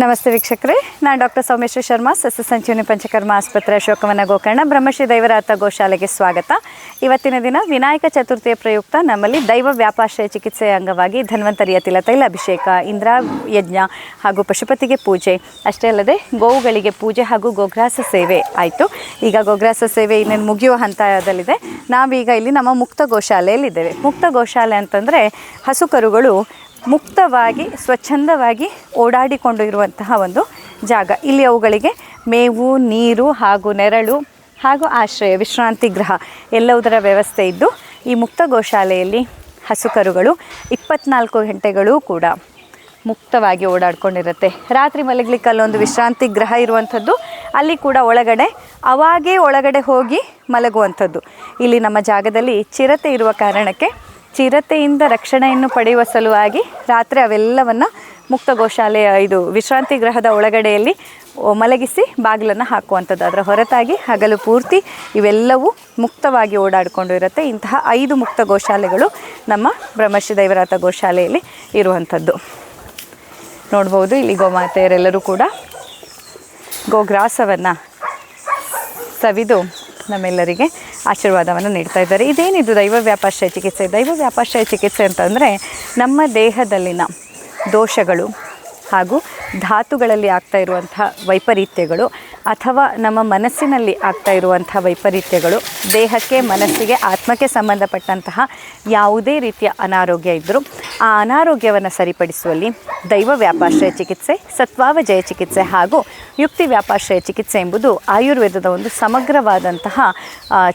ನಮಸ್ತೆ ವೀಕ್ಷಕರೇ. ನಾನು ಡಾಕ್ಟರ್ ಸೌಮೇಶ್ವರ ಶರ್ಮಾ ಸಸ್ಯ ಸಂಜೀವನಿ ಪಂಚಕರ್ಮ ಆಸ್ಪತ್ರೆ ಅಶೋಕವನ ಗೋಕರ್ಣ ಬ್ರಹ್ಮಶ್ರೀ ದೈವರಾತ ಗೋಶಾಲೆಗೆ ಸ್ವಾಗತ. ಇವತ್ತಿನ ದಿನ ವಿನಾಯಕ ಚತುರ್ಥಿಯ ಪ್ರಯುಕ್ತ ನಮ್ಮಲ್ಲಿ ದೈವ ವ್ಯಾಪಾಶ್ರಯ ಚಿಕಿತ್ಸೆಯ ಅಂಗವಾಗಿ ಧನ್ವಂತರಿಯ ತಿಲತೈಲ ಅಭಿಷೇಕ, ಇಂದ್ರ ಯಜ್ಞ ಹಾಗೂ ಪಶುಪತಿಗೆ ಪೂಜೆ. ಅಷ್ಟೇ ಅಲ್ಲದೆ ಗೋವುಗಳಿಗೆ ಪೂಜೆ ಹಾಗೂ ಗೋಗ್ರಾಸ ಸೇವೆ ಆಯಿತು. ಈಗ ಗೋಗ್ರಾಸ ಸೇವೆ ಇನ್ನೇನು ಮುಗಿಯುವ ಹಂತದಲ್ಲಿದೆ. ನಾವೀಗ ಇಲ್ಲಿ ನಮ್ಮ ಮುಕ್ತ ಗೋಶಾಲೆಯಲ್ಲಿದ್ದೇವೆ. ಮುಕ್ತ ಗೋಶಾಲೆ ಅಂತಂದರೆ ಹಸುಕರುಗಳು ಮುಕ್ತವಾಗಿ, ಸ್ವಚ್ಛಂದವಾಗಿ ಓಡಾಡಿಕೊಂಡು ಇರುವಂತಹ ಒಂದು ಜಾಗ. ಇಲ್ಲಿ ಅವುಗಳಿಗೆ ಮೇವು, ನೀರು ಹಾಗೂ ನೆರಳು ಹಾಗೂ ಆಶ್ರಯ, ವಿಶ್ರಾಂತಿ ಗೃಹ ಎಲ್ಲವುದರ ವ್ಯವಸ್ಥೆ ಇದ್ದು, ಈ ಮುಕ್ತ ಗೋಶಾಲೆಯಲ್ಲಿ ಹಸುಕರುಗಳು ಇಪ್ಪತ್ನಾಲ್ಕು ಗಂಟೆಗಳೂ ಕೂಡ ಮುಕ್ತವಾಗಿ ಓಡಾಡ್ಕೊಂಡಿರುತ್ತೆ. ರಾತ್ರಿ ಮಲಗಲಿಕ್ಕೆ ಅಲ್ಲೊಂದು ವಿಶ್ರಾಂತಿ ಗೃಹ ಇರುವಂಥದ್ದು, ಅಲ್ಲಿ ಕೂಡ ಒಳಗಡೆ, ಅವಾಗೇ ಒಳಗಡೆ ಹೋಗಿ ಮಲಗುವಂಥದ್ದು. ಇಲ್ಲಿ ನಮ್ಮ ಜಾಗದಲ್ಲಿ ಚಿರತೆ ಇರುವ ಕಾರಣಕ್ಕೆ ಚಿರತೆಯಿಂದ ರಕ್ಷಣೆಯನ್ನು ಪಡೆಯುವ ಸಲುವಾಗಿ ರಾತ್ರಿ ಅವೆಲ್ಲವನ್ನು ಮುಕ್ತ ಗೋಶಾಲೆಯ ಇದು ವಿಶ್ರಾಂತಿ ಗೃಹದ ಒಳಗಡೆಯಲ್ಲಿ ಮಲಗಿಸಿ ಬಾಗಿಲನ್ನು ಹಾಕುವಂಥದ್ದು. ಅದರ ಹೊರತಾಗಿ ಹಗಲು ಪೂರ್ತಿ ಇವೆಲ್ಲವೂ ಮುಕ್ತವಾಗಿ ಓಡಾಡಿಕೊಂಡು ಇರುತ್ತೆ. ಇಂತಹ ಐದು ಮುಕ್ತ ಗೋಶಾಲೆಗಳು ನಮ್ಮ ಬ್ರಹ್ಮಶ್ರೀ ದೈವರಾತ ಗೋಶಾಲೆಯಲ್ಲಿ ಇರುವಂಥದ್ದು. ನೋಡ್ಬೋದು, ಇಲ್ಲಿ ಗೋಮಾತೆಯರೆಲ್ಲರೂ ಕೂಡ ಗೋಗ್ರಾಸವನ್ನು ಸವಿದು ನಮ್ಮೆಲ್ಲರಿಗೆ ಆಶೀರ್ವಾದವನ್ನು ನೀಡ್ತಾ ಇದ್ದಾರೆ. ಇದೇನಿದು ದೈವ ವ್ಯಾಪಾಶ್ರಯ ಚಿಕಿತ್ಸೆ? ದೈವ ವ್ಯಾಪಾಶ್ರಯ ಚಿಕಿತ್ಸೆ ಅಂತಂದರೆ ನಮ್ಮ ದೇಹದಲ್ಲಿನ ದೋಷಗಳು ಹಾಗೂ ಧಾತುಗಳಲ್ಲಿ ಆಗ್ತಾ ಇರುವಂಥ ವೈಪರೀತ್ಯಗಳು ಅಥವಾ ನಮ್ಮ ಮನಸ್ಸಿನಲ್ಲಿ ಆಗ್ತಾ ಇರುವಂಥ ವೈಪರೀತ್ಯಗಳು, ದೇಹಕ್ಕೆ, ಮನಸ್ಸಿಗೆ, ಆತ್ಮಕ್ಕೆ ಸಂಬಂಧಪಟ್ಟಂತಹ ಯಾವುದೇ ರೀತಿಯ ಅನಾರೋಗ್ಯ ಇದ್ದರೂ ಆ ಅನಾರೋಗ್ಯವನ್ನು ಸರಿಪಡಿಸುವಲ್ಲಿ ದೈವ ವ್ಯಾಪಾಶ್ರಯ ಚಿಕಿತ್ಸೆ ಸತ್ವಾವಜಯ ಚಿಕಿತ್ಸೆ ಹಾಗೂ ಯುಕ್ತಿ ವ್ಯಾಪಾಶ್ರಯ ಚಿಕಿತ್ಸೆ ಎಂಬುದು ಆಯುರ್ವೇದದ ಒಂದು ಸಮಗ್ರವಾದಂತಹ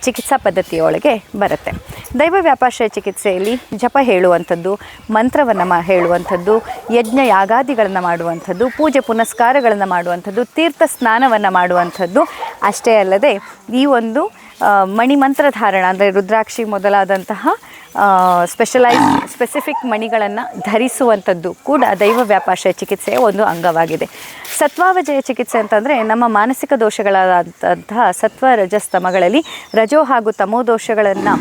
ಚಿಕಿತ್ಸಾ ಪದ್ಧತಿಯೊಳಗೆ ಬರುತ್ತೆ. ದೈವ ವ್ಯಾಪಾಶ್ರಯ ಚಿಕಿತ್ಸೆಯಲ್ಲಿ ಜಪ ಹೇಳುವಂಥದ್ದು, ಮಂತ್ರವನ್ನು ಮಾ, ಹೇಳುವಂಥದ್ದು ಯಜ್ಞ ಯಾಗಾದಿಗಳನ್ನು ಮಾಡುವಂಥದ್ದು, ಪೂಜೆ ಪುನಸ್ಕಾರಗಳನ್ನು ಮಾಡುವಂಥದ್ದು, ತೀರ್ಥ ಸ್ನಾನವನ್ನು ಮಾಡುವಂಥದ್ದು ಅಷ್ಟೇ ಅಲ್ಲದೆ ಈ ಒಂದು ಮಣಿ ಮಣಿಮಂತ್ರ ಧಾರಣ ಅಂದರೆ ರುದ್ರಾಕ್ಷಿ ಮೊದಲಾದಂತಹ ಸ್ಪೆಷಲೈಸ್ ಸ್ಪೆಸಿಫಿಕ್ ಮಣಿಗಳನ್ನು ಧರಿಸುವಂಥದ್ದು ಕೂಡ ದೈವ ವ್ಯಾಪಾಶಯ ಚಿಕಿತ್ಸೆಯ ಒಂದು ಅಂಗವಾಗಿದೆ. ಸತ್ವಾವಜಯ ಚಿಕಿತ್ಸೆ ಅಂತಂದರೆ ನಮ್ಮ ಮಾನಸಿಕ ದೋಷಗಳಾದಂತಹ ಸತ್ವ, ರಜಸ್ತಮಗಳಲ್ಲಿ ರಜೋ ಹಾಗೂ ತಮೋ ದೋಷಗಳನ್ನು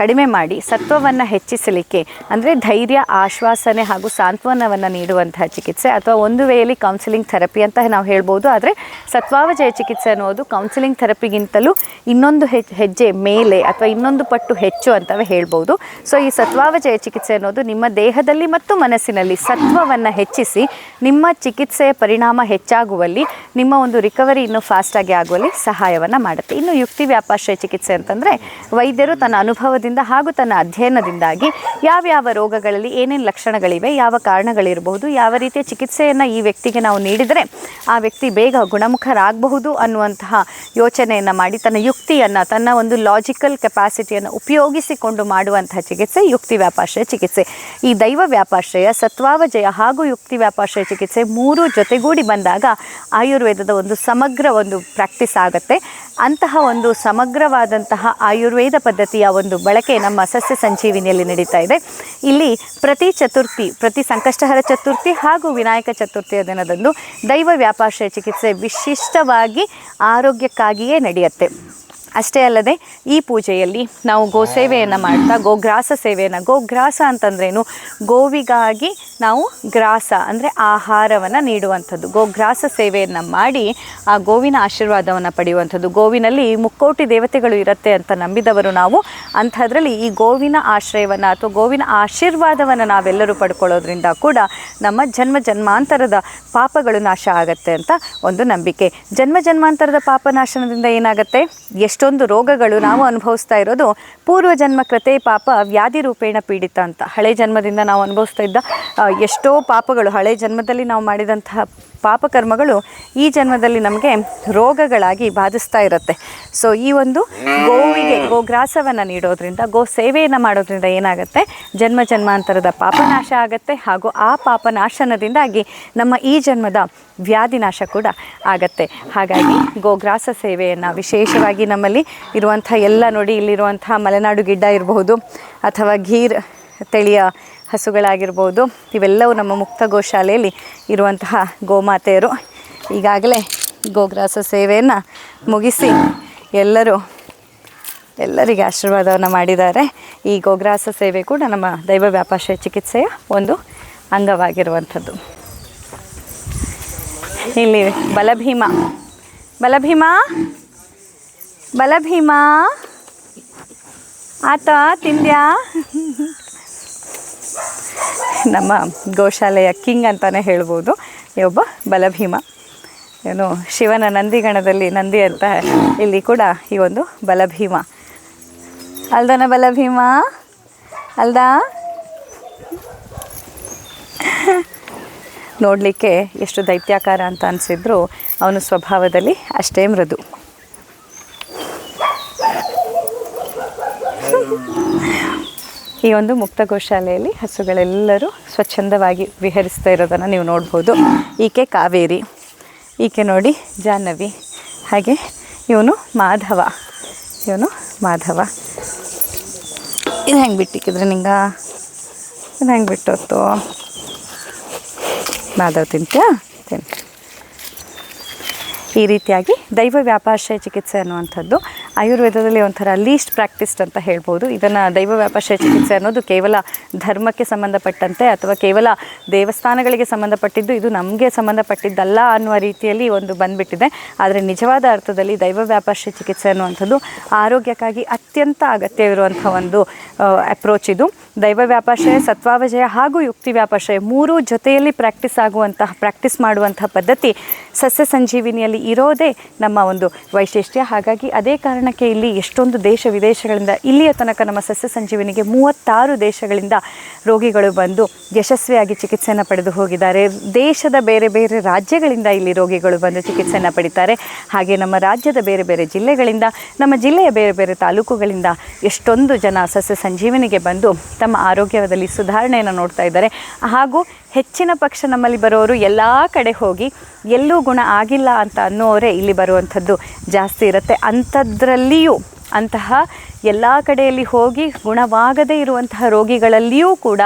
ಕಡಿಮೆ ಮಾಡಿ ಸತ್ವವನ್ನು ಹೆಚ್ಚಿಸಲಿಕ್ಕೆ, ಅಂದರೆ ಧೈರ್ಯ, ಆಶ್ವಾಸನೆ ಹಾಗೂ ಸಾಂತ್ವನವನ್ನು ನೀಡುವಂತಹ ಚಿಕಿತ್ಸೆ ಅಥವಾ ಒಂದು ವೇಳೆ ಕೌನ್ಸಿಲಿಂಗ್ ಥೆರಪಿ ಅಂತ ನಾವು ಹೇಳ್ಬೋದು. ಆದರೆ ಸತ್ವಾವಜಯ ಚಿಕಿತ್ಸೆ ಅನ್ನೋದು ಕೌನ್ಸಿಲಿಂಗ್ ಥೆರಪಿಗಿಂತಲೂ ಇನ್ನೊಂದು ಹೆಜ್ ಹೆಜ್ಜೆ ಮೇಲೆ ಅಥವಾ ಇನ್ನೊಂದು ಪಟ್ಟು ಹೆಚ್ಚು ಅಂತವೇ ಹೇಳ್ಬೋದು. ಸೊ ಈ ಸತ್ವಾವಜಯ ಚಿಕಿತ್ಸೆ ಅನ್ನೋದು ನಿಮ್ಮ ದೇಹದಲ್ಲಿ ಮತ್ತು ಮನಸ್ಸಿನಲ್ಲಿ ಸತ್ವವನ್ನು ಹೆಚ್ಚಿಸಿ, ನಿಮ್ಮ ಚಿಕಿತ್ಸೆಯ ಪರಿಣಾಮ ಹೆಚ್ಚಾಗುವಲ್ಲಿ, ನಿಮ್ಮ ಒಂದು ರಿಕವರಿ ಇನ್ನೂ ಫಾಸ್ಟಾಗಿ ಆಗುವಲ್ಲಿ ಸಹಾಯವನ್ನು ಮಾಡುತ್ತೆ. ಇನ್ನು ಯುಕ್ತಿ ವ್ಯಾಪಾಶ್ರಯ ಚಿಕಿತ್ಸೆ ಅಂತಂದರೆ ವೈದ್ಯರು ತನ್ನ ಅನುಭವದಿಂದ ಹಾಗೂ ತನ್ನ ಅಧ್ಯಯನದಿಂದಾಗಿ ಯಾವ್ಯಾವ ರೋಗಗಳಲ್ಲಿ ಏನೇನು ಲಕ್ಷಣಗಳಿವೆ, ಯಾವ ಕಾರಣಗಳಿರಬಹುದು, ಯಾವ ರೀತಿಯ ಚಿಕಿತ್ಸೆಯನ್ನು ಈ ವ್ಯಕ್ತಿಗೆ ನಾವು ನೀಡಿದರೆ ಆ ವ್ಯಕ್ತಿ ಬೇಗ ಗುಣಮುಖರಾಗಬಹುದು ಅನ್ನುವಂತಹ ಯೋಚನೆಯನ್ನು ಮಾಡಿ ತನ್ನ ಯುಕ್ತಿಯನ್ನು, ತನ್ನ ಒಂದು ಲಾಜಿಕಲ್ ಕೆಪಾಸಿಟಿಯನ್ನು ಉಪಯೋಗಿಸಿಕೊಂಡು ಮಾಡುವಂತಹ ಚಿಕಿತ್ಸೆ ಯುಕ್ತಿ ವ್ಯಾಪಾಶ್ರಯ ಚಿಕಿತ್ಸೆ. ಈ ದೈವ ವ್ಯಾಪಾಶ್ರಯ ಸತ್ವಾವಜಯ ಹಾಗೂ ಯುಕ್ತಿ ವ್ಯಾಪಾಶ್ರಯ ಚಿಕಿತ್ಸೆ ಮೂರು ಜೊತೆಗೂಡಿ ಬಂದಾಗ ಆಯುರ್ವೇದದ ಒಂದು ಸಮಗ್ರ ಒಂದು ಪ್ರಾಕ್ಟೀಸ್ ಆಗುತ್ತೆ. ಅಂತಹ ಒಂದು ಸಮಗ್ರವಾದಂತಹ ಆಯುರ್ವೇದ ಪದ್ಧತಿಯ ಒಂದು ಬಳಕೆ ನಮ್ಮ ಸಸ್ಯ ಸಂಜೀವಿನಿಯಲ್ಲಿ ನಡೀತಾ ಇದೆ. ಇಲ್ಲಿ ಪ್ರತಿ ಚತುರ್ಥಿ, ಪ್ರತಿ ಸಂಕಷ್ಟಹರ ಚತುರ್ಥಿ ಹಾಗೂ ವಿನಾಯಕ ಚತುರ್ಥಿಯ ದಿನದಂದು ದೈವ ವ್ಯಾಪಾಶ್ರಯ ಚಿಕಿತ್ಸೆ ವಿಶಿಷ್ಟವಾಗಿ ಆರೋಗ್ಯಕ್ಕಾಗಿಯೇ ನಡೆಯುತ್ತೆ. ಅಷ್ಟೇ ಅಲ್ಲದೆ ಈ ಪೂಜೆಯಲ್ಲಿ ನಾವು ಗೋ ಸೇವೆಯನ್ನು ಮಾಡ್ತಾ ಗೋಗ್ರಾಸ ಸೇವೆಯನ್ನು ಗೋಗ್ರಾಸ ಅಂತಂದ್ರೇನು? ಗೋವಿಗಾಗಿ ನಾವು ಗ್ರಾಸ, ಅಂದರೆ ಆಹಾರವನ್ನು ನೀಡುವಂಥದ್ದು. ಗೋಗ್ರಾಸ ಸೇವೆಯನ್ನು ಮಾಡಿ ಆ ಗೋವಿನ ಆಶೀರ್ವಾದವನ್ನು ಪಡೆಯುವಂಥದ್ದು. ಗೋವಿನಲ್ಲಿ ಮುಕ್ಕೋಟಿ ದೇವತೆಗಳು ಇರುತ್ತೆ ಅಂತ ನಂಬಿದವರು ನಾವು. ಅಂಥದ್ರಲ್ಲಿ ಈ ಗೋವಿನ ಆಶ್ರಯವನ್ನು ಅಥವಾ ಗೋವಿನ ಆಶೀರ್ವಾದವನ್ನು ನಾವೆಲ್ಲರೂ ಪಡ್ಕೊಳ್ಳೋದ್ರಿಂದ ಕೂಡ ನಮ್ಮ ಜನ್ಮ ಜನ್ಮಾಂತರದ ಪಾಪಗಳು ನಾಶ ಆಗತ್ತೆ ಅಂತ ಒಂದು ನಂಬಿಕೆ. ಜನ್ಮ ಜನ್ಮಾಂತರದ ಪಾಪನಾಶನದಿಂದ ಏನಾಗುತ್ತೆ? ಎಷ್ಟೊಂದು ರೋಗಗಳು ನಾವು ಅನುಭವಿಸ್ತಾ ಇರೋದು ಪೂರ್ವ ಜನ್ಮ ಕೃತೆ ಪಾಪ ವ್ಯಾಧಿ ರೂಪೇಣ ಪೀಡಿತ ಅಂತ. ಹಳೆ ಜನ್ಮದಿಂದ ನಾವು ಅನುಭವಿಸ್ತಾ ಇದ್ದ ಎಷ್ಟೋ ಪಾಪಗಳು ಹಳೆ ಜನ್ಮದಲ್ಲಿ ನಾವು ಮಾಡಿದಂತಹ ಪಾಪಕರ್ಮಗಳು ಈ ಜನ್ಮದಲ್ಲಿ ನಮಗೆ ರೋಗಗಳಾಗಿ ಬಾಧಿಸ್ತಾ ಇರುತ್ತೆ. ಸೊ ಈ ಒಂದು ಗೋವಿಗೆ ಗೋಗ್ರಾಸವನ್ನು ನೀಡೋದ್ರಿಂದ, ಗೋ ಸೇವೆಯನ್ನು ಮಾಡೋದ್ರಿಂದ ಏನಾಗುತ್ತೆ? ಜನ್ಮ ಜನ್ಮಾಂತರದ ಪಾಪನಾಶ ಆಗುತ್ತೆ ಹಾಗೂ ಆ ಪಾಪನಾಶನದಿಂದಾಗಿ ನಮ್ಮ ಈ ಜನ್ಮದ ವ್ಯಾಧಿನಾಶ ಕೂಡ ಆಗತ್ತೆ. ಹಾಗಾಗಿ ಗೋಗ್ರಾಸ ಸೇವೆಯನ್ನು ವಿಶೇಷವಾಗಿ ನಮ್ಮಲ್ಲಿ ಇರುವಂಥ ಎಲ್ಲ ನೋಡಿ, ಇಲ್ಲಿರುವಂಥ ಮಲೆನಾಡು ಗಿಡ್ಡ ಇರಬಹುದು, ಅಥವಾ ಗೀರ್ ತಳಿಯ ಹಸುಗಳಾಗಿರ್ಬೋದು, ಇವೆಲ್ಲವೂ ನಮ್ಮ ಮುಕ್ತ ಗೋಶಾಲೆಯಲ್ಲಿ ಇರುವಂತಹ ಗೋಮಾತೆಯರು. ಈಗಾಗಲೇ ಗೋಗ್ರಾಸ ಸೇವೆಯನ್ನು ಮುಗಿಸಿ ಎಲ್ಲರೂ, ಎಲ್ಲರಿಗೆ ಆಶೀರ್ವಾದವನ್ನು ಮಾಡಿದ್ದಾರೆ. ಈ ಗೋಗ್ರಾಸ ಸೇವೆ ಕೂಡ ನಮ್ಮ ದೈವ ವ್ಯಾಪಾಶ್ರಯ ಚಿಕಿತ್ಸೆಯ ಒಂದು ಅಂಗವಾಗಿರುವಂಥದ್ದು. ಇಲ್ಲಿ ಬಲಭೀಮ ಬಲಭೀಮ ಬಲಭೀಮ. ಆತ ತಿಂದ್ಯಾ? ನಮ್ಮ ಗೋಶಾಲೆಯ ಕಿಂಗ್ ಅಂತಲೇ ಹೇಳ್ಬೋದು. ಈ ಒಬ್ಬ ಬಲಭೀಮ. ಏನು ಶಿವನ ನಂದಿಗಣದಲ್ಲಿ ನಂದಿ ಅಂತ ಇಲ್ಲಿ ಕೂಡ ಈ ಒಂದು ಬಲಭೀಮ. ಅಲ್ದನ ಬಲಭೀಮ? ಅಲ್ದಾ? ನೋಡಲಿಕ್ಕೆ ಎಷ್ಟು ದೈತ್ಯಾಕಾರ ಅಂತ ಅನಿಸಿದ್ರು ಅವನು ಸ್ವಭಾವದಲ್ಲಿ ಅಷ್ಟೇ ಮೃದು. ಈ ಒಂದು ಮುಕ್ತ ಗೋಶಾಲೆಯಲ್ಲಿ ಹಸುಗಳೆಲ್ಲರೂ ಸ್ವಚ್ಛಂದವಾಗಿ ವಿಹರಿಸ್ತಾ ಇರೋದನ್ನು ನೀವು ನೋಡ್ಬೋದು. ಈಕೆ ಕಾವೇರಿ, ಈಕೆ ನೋಡಿ ಜಾಹ್ನವಿ, ಹಾಗೆ ಇವನು ಮಾಧವ ಇವನು ಮಾಧವ. ಇದು ಹೆಂಗೆ ಬಿಟ್ಟಿಕ್ಕಿದ್ರೆ ನಿಂಗ? ಇದು ಹೆಂಗೆ ಬಿಟ್ಟೋತ್ತು? ಮಾಧವ ತಿಂತ್ಯಾ? ತಿನ್ ಈ ರೀತಿಯಾಗಿ ದೈವ ವ್ಯಾಪಾರಶಯ ಚಿಕಿತ್ಸೆ ಅನ್ನುವಂಥದ್ದು ಆಯುರ್ವೇದದಲ್ಲಿ ಒಂಥರ ಲೀಸ್ಟ್ ಪ್ರಾಕ್ಟಿಸ್ಡ್ ಅಂತ ಹೇಳ್ಬೋದು. ಇದನ್ನು ದೈವ ವ್ಯಾಪಾರಶಯ ಚಿಕಿತ್ಸೆ ಅನ್ನೋದು ಕೇವಲ ಧರ್ಮಕ್ಕೆ ಸಂಬಂಧಪಟ್ಟಂತೆ ಅಥವಾ ಕೇವಲ ದೇವಸ್ಥಾನಗಳಿಗೆ ಸಂಬಂಧಪಟ್ಟಿದ್ದು ಇದು ನಮಗೆ ಸಂಬಂಧಪಟ್ಟಿದ್ದಲ್ಲ ಅನ್ನುವ ರೀತಿಯಲ್ಲಿ ಒಂದು ಬಂದುಬಿಟ್ಟಿದೆ. ಆದರೆ ನಿಜವಾದ ಅರ್ಥದಲ್ಲಿ ದೈವ ವ್ಯಾಪಾರಶಯ ಚಿಕಿತ್ಸೆ ಅನ್ನುವಂಥದ್ದು ಆರೋಗ್ಯಕ್ಕಾಗಿ ಅತ್ಯಂತ ಅಗತ್ಯವಿರುವಂಥ ಒಂದು ಅಪ್ರೋಚ್ ಇದು. ದೈವ ವ್ಯಾಪಾಶಯ ಸತ್ವಾವಜಯ ಹಾಗೂ ಯುಕ್ತಿ ವ್ಯಾಪಾಶಯ ಮೂರೂ ಜೊತೆಯಲ್ಲಿ ಪ್ರಾಕ್ಟೀಸ್ ಆಗುವಂತಹ ಪ್ರಾಕ್ಟೀಸ್ ಮಾಡುವಂತಹ ಪದ್ಧತಿ ಸಸ್ಯ ಸಂಜೀವಿನಿಯಲ್ಲಿ ಇರೋದೇ ನಮ್ಮ ಒಂದು ವೈಶಿಷ್ಟ್ಯ. ಹಾಗಾಗಿ ಅದೇ ಕಾರಣಕ್ಕೆ ಇಲ್ಲಿ ಎಷ್ಟೊಂದು ದೇಶ ವಿದೇಶಗಳಿಂದ ಇಲ್ಲಿಯ ತನಕ ನಮ್ಮ ಸಸ್ಯ ಸಂಜೀವಿನಿಗೆ ಮೂವತ್ತಾರು ದೇಶಗಳಿಂದ ರೋಗಿಗಳು ಬಂದು ಯಶಸ್ವಿಯಾಗಿ ಚಿಕಿತ್ಸೆಯನ್ನು ಪಡೆದು ಹೋಗಿದ್ದಾರೆ. ದೇಶದ ಬೇರೆ ಬೇರೆ ರಾಜ್ಯಗಳಿಂದ ಇಲ್ಲಿ ರೋಗಿಗಳು ಬಂದು ಚಿಕಿತ್ಸೆಯನ್ನು ಪಡಿತಾರೆ. ಹಾಗೆ ನಮ್ಮ ರಾಜ್ಯದ ಬೇರೆ ಬೇರೆ ಜಿಲ್ಲೆಗಳಿಂದ, ನಮ್ಮ ಜಿಲ್ಲೆಯ ಬೇರೆ ಬೇರೆ ತಾಲೂಕುಗಳಿಂದ ಎಷ್ಟೊಂದು ಜನ ಸಸ್ಯ ಸಂಜೀವನಿಗೆ ಬಂದು ಆರೋಗ್ಯದಲ್ಲಿ ಸುಧಾರಣೆಯನ್ನು ನೋಡ್ತಾ ಇದ್ದಾರೆ. ಹಾಗೂ ಹೆಚ್ಚಿನ ಪಕ್ಷ ನಮ್ಮಲ್ಲಿ ಬರೋರು ಎಲ್ಲ ಕಡೆ ಹೋಗಿ ಎಲ್ಲೂ ಗುಣ ಆಗಿಲ್ಲ ಅಂತ ಅನ್ನೋರೇ ಇಲ್ಲಿ ಬರುವಂಥದ್ದು ಜಾಸ್ತಿ ಇರುತ್ತೆ. ಅಂಥದ್ರಲ್ಲಿಯೂ ಅಂತಹ ಎಲ್ಲ ಕಡೆಯಲ್ಲಿ ಹೋಗಿ ಗುಣವಾಗದೇ ಇರುವಂತಹ ರೋಗಿಗಳಲ್ಲಿಯೂ ಕೂಡ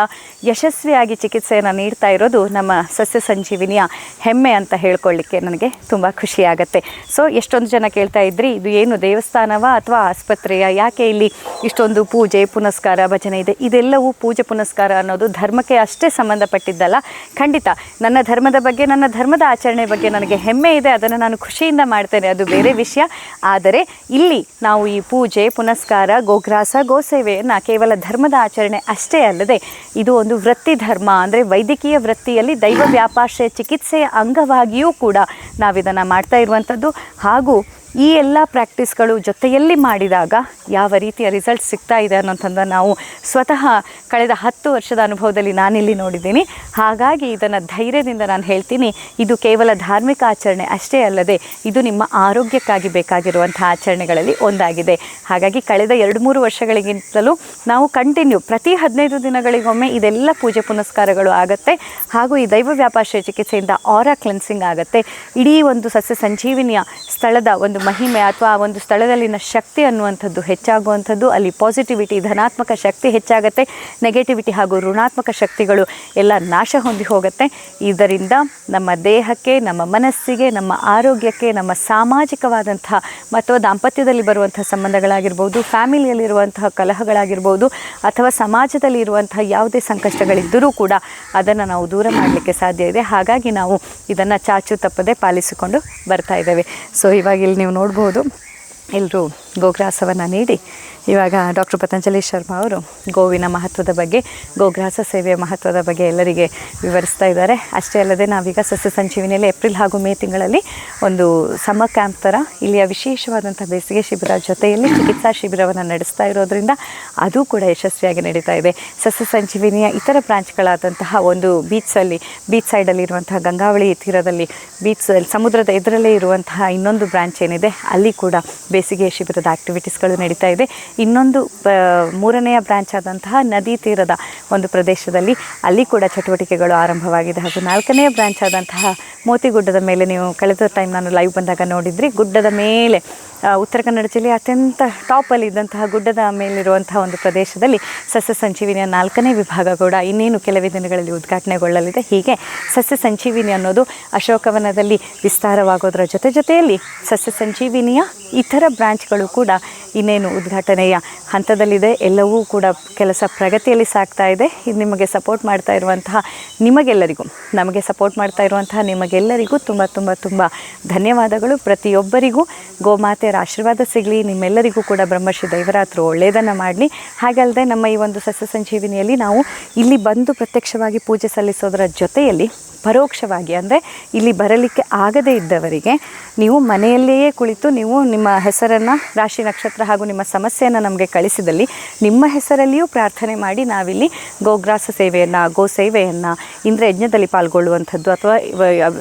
ಯಶಸ್ವಿಯಾಗಿ ಚಿಕಿತ್ಸೆಯನ್ನು ನೀಡ್ತಾ ಇರೋದು ನಮ್ಮ ಸಸ್ಯ ಸಂಜೀವಿನಿಯ ಹೆಮ್ಮೆ ಅಂತ ಹೇಳ್ಕೊಳ್ಳಿಕ್ಕೆ ನನಗೆ ತುಂಬ ಖುಷಿಯಾಗತ್ತೆ. ಸೊ ಎಷ್ಟೊಂದು ಜನ ಕೇಳ್ತಾ ಇದ್ರಿ, ಇದು ಏನು ದೇವಸ್ಥಾನವ ಅಥವಾ ಆಸ್ಪತ್ರೆಯ? ಯಾಕೆ ಇಲ್ಲಿ ಇಷ್ಟೊಂದು ಪೂಜೆ, ಪುನಸ್ಕಾರ, ಭಜನೆ ಇದೆ? ಇದೆಲ್ಲವೂ ಪೂಜೆ, ಪುನಸ್ಕಾರ ಅನ್ನೋದು ಧರ್ಮಕ್ಕೆ ಅಷ್ಟೇ ಸಂಬಂಧಪಟ್ಟಿದ್ದಲ್ಲ. ಖಂಡಿತ, ನನ್ನ ಧರ್ಮದ ಬಗ್ಗೆ, ನನ್ನ ಧರ್ಮದ ಆಚರಣೆ ಬಗ್ಗೆ ನನಗೆ ಹೆಮ್ಮೆ ಇದೆ, ಅದನ್ನು ನಾನು ಖುಷಿಯಿಂದ ಮಾಡ್ತೇನೆ. ಅದು ಬೇರೆ ವಿಷಯ. ಆದರೆ ಇಲ್ಲಿ ನಾವು ಈ ಪೂಜೆ, ಪುನಸ್ಕಾರ ಗೋಗ್ರಾಸ ಗೋಸೇವೆಯನ್ನು ಕೇವಲ ಧರ್ಮದ ಆಚರಣೆ ಅಷ್ಟೇ ಅಲ್ಲದೆ ಇದು ಒಂದು ವೃತ್ತಿ ಧರ್ಮ, ಅಂದರೆ ವೈದ್ಯಕೀಯ ವೃತ್ತಿಯಲ್ಲಿ ದೈವ ವ್ಯಾಪಾಶ್ರಯ ಚಿಕಿತ್ಸೆಯ ಅಂಗವಾಗಿಯೂ ಕೂಡ ನಾವಿದನ್ನು ಮಾಡ್ತಾ ಇರುವಂಥದ್ದು. ಹಾಗೂ ಈ ಎಲ್ಲ ಪ್ರಾಕ್ಟೀಸ್ಗಳು ಜೊತೆಯಲ್ಲಿ ಮಾಡಿದಾಗ ಯಾವ ರೀತಿಯ ರಿಸಲ್ಟ್ ಸಿಗ್ತಾ ಇದೆ ಅನ್ನೋಂಥದ್ದು ನಾವು ಸ್ವತಃ ಕಳೆದ ಹತ್ತು ವರ್ಷದ ಅನುಭವದಲ್ಲಿ ನಾನಿಲ್ಲಿ ನೋಡಿದ್ದೀನಿ. ಹಾಗಾಗಿ ಇದನ್ನು ಧೈರ್ಯದಿಂದ ನಾನು ಹೇಳ್ತೀನಿ, ಇದು ಕೇವಲ ಧಾರ್ಮಿಕ ಆಚರಣೆ ಅಷ್ಟೇ ಅಲ್ಲದೆ ಇದು ನಿಮ್ಮ ಆರೋಗ್ಯಕ್ಕಾಗಿ ಬೇಕಾಗಿರುವಂಥ ಆಚರಣೆಗಳಲ್ಲಿ ಒಂದಾಗಿದೆ. ಹಾಗಾಗಿ ಕಳೆದ ಎರಡು ಮೂರು ವರ್ಷಗಳಿಗಿಂತಲೂ ನಾವು ಕಂಟಿನ್ಯೂ ಪ್ರತಿ ಹದಿನೈದು ದಿನಗಳಿಗೊಮ್ಮೆ ಇದೆಲ್ಲ ಪೂಜೆ ಪುನಸ್ಕಾರಗಳು ಆಗುತ್ತೆ. ಹಾಗೂ ಈ ದೈವ ವ್ಯಾಪಾಶ್ರಯ ಚಿಕಿತ್ಸೆಯಿಂದ ಆರಾ ಕ್ಲೆನ್ಸಿಂಗ್ ಆಗುತ್ತೆ. ಇಡೀ ಒಂದು ಸಸ್ಯ ಸಂಜೀವಿನಿಯ ಸ್ಥಳದ ಒಂದು ಮಹಿಮೆ ಅಥವಾ ಆ ಒಂದು ಸ್ಥಳದಲ್ಲಿನ ಶಕ್ತಿ ಅನ್ನುವಂಥದ್ದು ಹೆಚ್ಚಾಗುವಂಥದ್ದು. ಅಲ್ಲಿ ಪಾಸಿಟಿವಿಟಿ ಧನಾತ್ಮಕ ಶಕ್ತಿ ಹೆಚ್ಚಾಗುತ್ತೆ ನೆಗೆಟಿವಿಟಿ ಹಾಗೂ ಋಣಾತ್ಮಕ ಶಕ್ತಿಗಳು ಎಲ್ಲ ನಾಶ ಹೊಂದಿ ಹೋಗುತ್ತೆ. ಇದರಿಂದ ನಮ್ಮ ದೇಹಕ್ಕೆ, ನಮ್ಮ ಮನಸ್ಸಿಗೆ, ನಮ್ಮ ಆರೋಗ್ಯಕ್ಕೆ, ನಮ್ಮ ಸಾಮಾಜಿಕವಾದಂತಹ ಮತ್ತು ದಾಂಪತ್ಯದಲ್ಲಿ ಬರುವಂತಹ ಸಂಬಂಧಗಳಾಗಿರ್ಬೋದು, ಫ್ಯಾಮಿಲಿಯಲ್ಲಿರುವಂತಹ ಕಲಹಗಳಾಗಿರ್ಬೋದು, ಅಥವಾ ಸಮಾಜದಲ್ಲಿ ಇರುವಂತಹ ಯಾವುದೇ ಸಂಕಷ್ಟಗಳಿದ್ದರೂ ಕೂಡ ಅದನ್ನು ನಾವು ದೂರ ಮಾಡಲಿಕ್ಕೆ ಸಾಧ್ಯ ಇದೆ. ಹಾಗಾಗಿ ನಾವು ಇದನ್ನು ಚಾಚು ತಪ್ಪದೆ ಪಾಲಿಸಿಕೊಂಡು ಬರ್ತಾ ಇದ್ದೇವೆ. ಸೊ ಇವಾಗ ಇಲ್ಲಿ ನೀವು ನೋಡ್ಬೋದು. ಎಲ್ಲರೂ ಗೋಗ್ರಾಸವನ್ನು ನೀಡಿ. ಇವಾಗ ಡಾಕ್ಟರ್ ಪತಂಜಲಿ ಶರ್ಮಾ ಅವರು ಗೋವಿನ ಮಹತ್ವದ ಬಗ್ಗೆ, ಗೋಗ್ರಾಸ ಸೇವೆಯ ಮಹತ್ವದ ಬಗ್ಗೆ ಎಲ್ಲರಿಗೆ ವಿವರಿಸ್ತಾ ಇದ್ದಾರೆ. ಅಷ್ಟೇ ಅಲ್ಲದೆ ನಾವೀಗ ಸಸ್ಯ ಸಂಜೀವಿನಿಯಲ್ಲಿ ಏಪ್ರಿಲ್ ಹಾಗೂ ಮೇ ತಿಂಗಳಲ್ಲಿ ಒಂದು ಸಮ ಕ್ಯಾಂಪ್ ಥರ, ಇಲ್ಲಿಯ ವಿಶೇಷವಾದಂಥ ಬೇಸಿಗೆ ಶಿಬಿರ ಜೊತೆಯಲ್ಲಿ ಚಿಕಿತ್ಸಾ ಶಿಬಿರವನ್ನು ನಡೆಸ್ತಾ ಇರೋದ್ರಿಂದ ಅದು ಕೂಡ ಯಶಸ್ವಿಯಾಗಿ ನಡೀತಾ ಇದೆ. ಸಸ್ಯ ಸಂಜೀವಿನಿಯ ಇತರ ಬ್ರಾಂಚ್ಗಳಾದಂತಹ ಒಂದು ಬೀಚಲ್ಲಿ ಬೀಚ್ ಸೈಡಲ್ಲಿ ಇರುವಂತಹ ಗಂಗಾವಳಿ ತೀರದಲ್ಲಿ, ಬೀಚ್ ಸಮುದ್ರದ ಎದುರಲ್ಲೇ ಇರುವಂತಹ ಇನ್ನೊಂದು ಬ್ರಾಂಚ್ ಏನಿದೆ, ಅಲ್ಲಿ ಕೂಡ ಬೇಸಿಗೆ ಶಿಬಿರದ ಆ್ಯಕ್ಟಿವಿಟೀಸ್ಗಳು ನಡೀತಾ ಇದೆ. ಇನ್ನೊಂದು ಮೂರನೆಯ ಬ್ರಾಂಚ್ ಆದಂತಹ ನದಿ ತೀರದ ಒಂದು ಪ್ರದೇಶದಲ್ಲಿ ಅಲ್ಲಿ ಕೂಡ ಚಟುವಟಿಕೆಗಳು ಆರಂಭವಾಗಿದೆ. ಹಾಗೂ ನಾಲ್ಕನೆಯ ಬ್ರಾಂಚ್ ಆದಂತಹ ಮೋತಿಗುಡ್ಡದ ಮೇಲೆ ನೀವು ಕಳೆದ ಟೈಮ್ ನಾನು ಲೈವ್ ಬಂದಾಗ ನೋಡಿದ್ರಿ, ಗುಡ್ಡದ ಮೇಲೆ ಉತ್ತರ ಕನ್ನಡ ಜಿಲ್ಲೆ ಅತ್ಯಂತ ಟಾಪಲ್ಲಿ ಇದ್ದಂತಹ ಗುಡ್ಡದ ಮೇಲಿರುವಂತಹ ಒಂದು ಪ್ರದೇಶದಲ್ಲಿ ಸಸ್ಯ ಸಂಜೀವಿನಿಯ ನಾಲ್ಕನೇ ವಿಭಾಗ ಕೂಡ ಇನ್ನೇನು ಕೆಲವೇ ದಿನಗಳಲ್ಲಿ ಉದ್ಘಾಟನೆಗೊಳ್ಳಲಿದೆ. ಹೀಗೆ ಸಸ್ಯ ಸಂಜೀವಿನಿ ಅನ್ನೋದು ಅಶೋಕವನದಲ್ಲಿ ವಿಸ್ತಾರವಾಗೋದರ ಜೊತೆ ಜೊತೆಯಲ್ಲಿ ಸಸ್ಯ ಸಂಜೀವಿನಿಯ ಇತರ ಬ್ರಾಂಚ್ಗಳು ಕೂಡ ಇನ್ನೇನು ಉದ್ಘಾಟನೆಯ ಹಂತದಲ್ಲಿದೆ. ಎಲ್ಲವೂ ಕೂಡ ಕೆಲಸ ಪ್ರಗತಿಯಲ್ಲಿ ಸಾಗ್ತಾ ಇದೆ. ಇದು ನಿಮಗೆ ಸಪೋರ್ಟ್ ಮಾಡ್ತಾ ಇರುವಂತಹ ನಿಮಗೆಲ್ಲರಿಗೂ, ನಮಗೆ ಸಪೋರ್ಟ್ ಮಾಡ್ತಾ ಇರುವಂತಹ ನಿಮಗೆಲ್ಲರಿಗೂ ತುಂಬ ತುಂಬ ತುಂಬ ಧನ್ಯವಾದಗಳು. ಪ್ರತಿಯೊಬ್ಬರಿಗೂ ಗೋಮಾತೆಯರ ಆಶೀರ್ವಾದ ಸಿಗಲಿ. ನಿಮ್ಮೆಲ್ಲರಿಗೂ ಕೂಡ ಬ್ರಹ್ಮಶ್ರೀ ದೈವರಾತ್ರು ಒಳ್ಳೆಯದನ್ನು ಮಾಡಲಿ. ಹಾಗಲ್ಲದೆ ನಮ್ಮ ಈ ಒಂದು ಸಸ್ಯ ಸಂಜೀವಿನಿಯಲ್ಲಿ ನಾವು ಇಲ್ಲಿ ಬಂದು ಪ್ರತ್ಯಕ್ಷವಾಗಿ ಪೂಜೆ ಸಲ್ಲಿಸೋದರ ಜೊತೆಯಲ್ಲಿ ಪರೋಕ್ಷವಾಗಿ ಅಂದರೆ ಇಲ್ಲಿ ಬರಲಿಕ್ಕೆ ಆಗದೇ ಇದ್ದವರಿಗೆ ನೀವು ಮನೆಯಲ್ಲಿಯೇ ಕುಳಿತು ನೀವು ನಿಮ್ಮ ಹೆಸರನ್ನು ರಾಶಿ ನಕ್ಷತ್ರ ಹಾಗೂ ನಿಮ್ಮ ಸಮಸ್ಯೆಯನ್ನು ನಮಗೆ ಕಳಿಸಿದಲ್ಲಿ ನಿಮ್ಮ ಹೆಸರಲ್ಲಿಯೂ ಪ್ರಾರ್ಥನೆ ಮಾಡಿ ನಾವಿಲ್ಲಿ ಗೋಗ್ರಾಸ ಸೇವೆಯನ್ನು, ಗೋ ಸೇವೆಯನ್ನು ಇಂದ್ರ ಯಜ್ಞದಲ್ಲಿ ಪಾಲ್ಗೊಳ್ಳುವಂಥದ್ದು ಅಥವಾ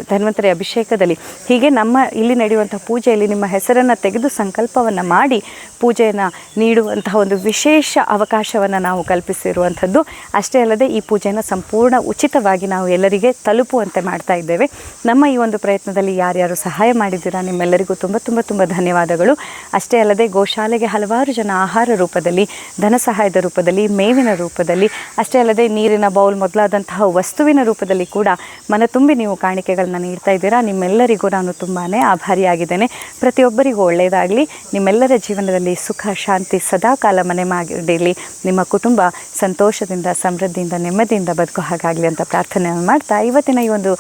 ಧನ್ವಂತರಿ ಅಭಿಷೇಕದಲ್ಲಿ ಹೀಗೆ ನಮ್ಮ ಇಲ್ಲಿ ನಡೆಯುವಂಥ ಪೂಜೆಯಲ್ಲಿ ನಿಮ್ಮ ಹೆಸರನ್ನು ತೆಗೆದು ಸಂಕಲ್ಪವನ್ನು ಮಾಡಿ ಪೂಜೆಯನ್ನು ನೀಡುವಂತಹ ಒಂದು ವಿಶೇಷ ಅವಕಾಶವನ್ನು ನಾವು ಕಲ್ಪಿಸಿರುವಂಥದ್ದು. ಅಷ್ಟೇ ಅಲ್ಲದೆ ಈ ಪೂಜೆಯನ್ನು ಸಂಪೂರ್ಣ ಉಚಿತವಾಗಿ ನಾವು ಎಲ್ಲರಿಗೆ ತಲುಪುವಂತೆ ಮಾಡ್ತಾ ಇದ್ದೇವೆ. ನಮ್ಮ ಈ ಒಂದು ಪ್ರಯತ್ನದಲ್ಲಿ ಯಾರ್ಯಾರು ಸಹಾಯ ಮಾಡಿದ್ದೀರಾ ನಿಮ್ಮೆಲ್ಲರಿಗೂ ತುಂಬ ತುಂಬ ತುಂಬ ಧನ್ಯವಾದಗಳು. ಅಷ್ಟೇ ಅಲ್ಲದೆ ಗೋಶಾಲೆಗೆ ಹಲವಾರು ಜನ ಆಹಾರ ರೂಪದಲ್ಲಿ, ಧನ ಸಹಾಯದ ರೂಪದಲ್ಲಿ, ಮೇವಿನ ರೂಪದಲ್ಲಿ, ಅಷ್ಟೇ ಅಲ್ಲದೆ ನೀರಿನ ಬೌಲ್ ಮೊದಲಾದಂತಹ ವಸ್ತುವಿನ ರೂಪದಲ್ಲಿ ಕೂಡ ಮನ ತುಂಬಿ ನೀವು ಕಾಣಿಕೆಗಳನ್ನ ನೀಡ್ತಾ ಇದ್ದೀರಾ. ನಿಮ್ಮೆಲ್ಲರಿಗೂ ನಾನು ತುಂಬಾ ಆಭಾರಿಯಾಗಿದ್ದೇನೆ. ಪ್ರತಿಯೊಬ್ಬರಿಗೂ ಒಳ್ಳೆಯದಾಗಲಿ. ನಿಮ್ಮೆಲ್ಲರ ಜೀವನದಲ್ಲಿ ಸುಖ, ಶಾಂತಿ ಸದಾಕಾಲ ಮನೆ ಮಾಡಿರಲಿ ನಿಮ್ಮ ಕುಟುಂಬ ಸಂತೋಷದಿಂದ, ಸಮೃದ್ಧಿಯಿಂದ, ನೆಮ್ಮದಿಯಿಂದ ಬದುಕೋ ಹಾಗಾಗಲಿ ಅಂತ ಪ್ರಾರ್ಥನೆಯನ್ನು ಮಾಡ್ತಾ ಇವತ್ತಿನ ಈ ಒಂದು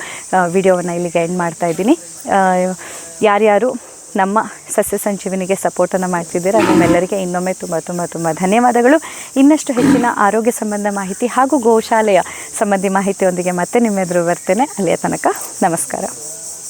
ವಿಡಿಯೋವನ್ನು ಇಲ್ಲಿಗೆ ಎಂಡ್ ಮಾಡ್ತಾ ಇದ್ದೀನಿ. ಯಾರ್ಯಾರು ನಮ್ಮ ಸಸ್ಯ ಸಂಜೀವನಿಗೆ ಸಪೋರ್ಟನ್ನು ಮಾಡ್ತಿದ್ದೀರಾ, ನಿಮ್ಮೆಲ್ಲರಿಗೆ ಇನ್ನೊಮ್ಮೆ ತುಂಬ ತುಂಬ ತುಂಬ ಧನ್ಯವಾದಗಳು. ಇನ್ನಷ್ಟು ಹೆಚ್ಚಿನ ಆರೋಗ್ಯ ಸಂಬಂಧ ಮಾಹಿತಿ ಹಾಗೂ ಗೋಶಾಲೆಯ ಸಂಬಂಧಿ ಮಾಹಿತಿಯೊಂದಿಗೆ ಮತ್ತೆ ನಿಮ್ಮೆದುರು ಬರ್ತೇನೆ. ಅಲ್ಲಿಯ ತನಕ ನಮಸ್ಕಾರ.